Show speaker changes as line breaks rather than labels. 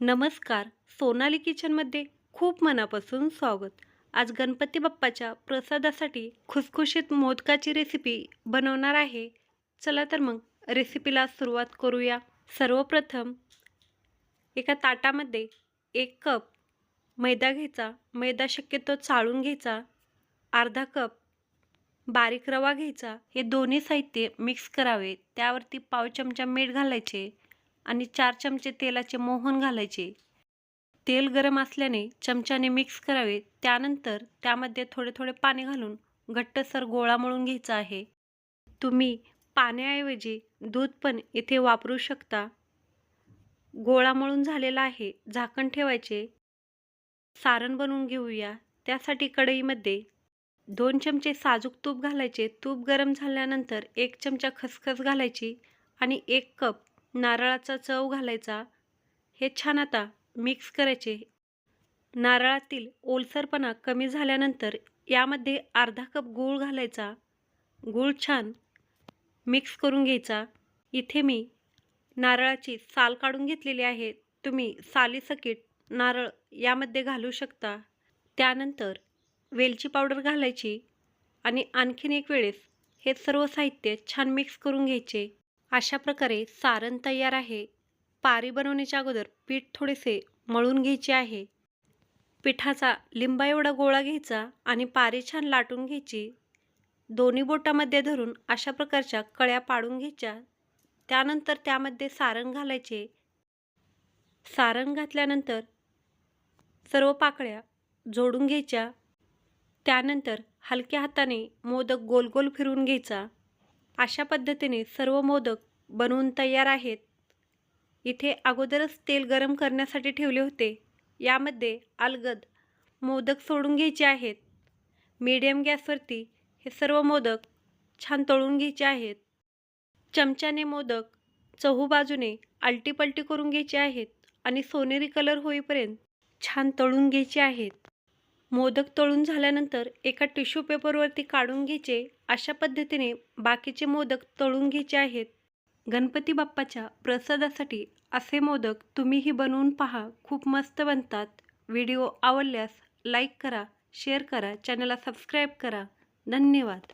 नमस्कार. सोनाली किचनमध्ये खूप मनापासून स्वागत. आज गणपती बाप्पाच्या प्रसादासाठी खुसखुशीत मोदकाची रेसिपी बनवणार आहे. चला तर मग रेसिपीला सुरुवात करूया. सर्वप्रथम एका ताटामध्ये एक कप मैदा घ्यायचा. मैदा शक्यतो चाळून घ्यायचा. अर्धा कप बारीक रवा घ्यायचा. हे दोन्ही साहित्य मिक्स करावे. त्यावरती पाव चमचा मीठ घालायचे. आणि चार चमचे तेलाचे मोहन घालायचे. तेल गरम असल्याने चमच्याने मिक्स करावे. त्यानंतर त्यामध्ये थोडे थोडे पाणी घालून घट्टसर गोळा मळून घ्यायचा आहे. तुम्ही पाण्याऐवजी दूध पण इथे वापरू शकता. गोळा मळून झालेला आहे. झाकण ठेवायचे. सारण बनवून घेऊया. त्यासाठी कढईमध्ये दोन चमचे साजूक तूप घालायचे. तूप गरम झाल्यानंतर एक चमचा खसखस घालायची आणि एक कप नारळाचा चव घालायचा. हे छान आता मिक्स करायचे. नारळातील ओलसरपणा कमी झाल्यानंतर यामध्ये अर्धा कप गूळ घालायचा. गूळ छान मिक्स करून घ्यायचा. इथे मी नारळाची साल काढून घेतलेली आहे. तुम्ही सालीसकीट नारळ यामध्ये घालू शकता. त्यानंतर वेलची पावडर घालायची आणि आणखीन एक वेळेस हे सर्व साहित्य छान मिक्स करून घ्यायचे. अशा प्रकारे सारण तयार आहे. पारी बनवण्याच्या अगोदर पीठ थोडेसे मळून घ्यायचे आहे. पिठाचा लिंबा एवढा गोळा घ्यायचा आणि पारी छान लाटून घ्यायची. दोन्ही बोटामध्ये धरून अशा प्रकारच्या कळ्या पाडून घ्यायच्या. त्यानंतर त्यामध्ये सारण घालायचे. सारण घातल्यानंतर सर्व पाकळ्या जोडून घ्यायच्या. त्यानंतर हलक्या हाताने मोदक गोल गोल फिरवून घ्यायचा. अशा पद्धतीने सर्व मोदक बनवून तयार आहेत. इथे अगोदरच तेल गरम करण्यासाठी ठेवले होते. यामध्ये अलगद मोदक सोडून घ्यायचे आहेत. मीडियम गॅसवरती हे सर्व मोदक छान तळून घ्यायचे आहेत. चमच्याने मोदक चहू बाजूने आलटीपलटी करून घ्यायचे आहेत आणि सोनेरी कलर होईपर्यंत छान तळून घ्यायचे आहेत. मोदक तळून झाल्यानंतर एका टिश्यू पेपरवरती काढून घ्यायचे. अशा पद्धतीने बाकीचे मोदक तळून घ्यायचे आहेत. गणपती बाप्पाच्या प्रसादासाठी असे मोदक तुम्हीही बनवून पहा. खूप मस्त बनतात. व्हिडिओ आवडल्यास लाईक करा शेअर करा चॅनलला सबस्क्राईब करा. धन्यवाद.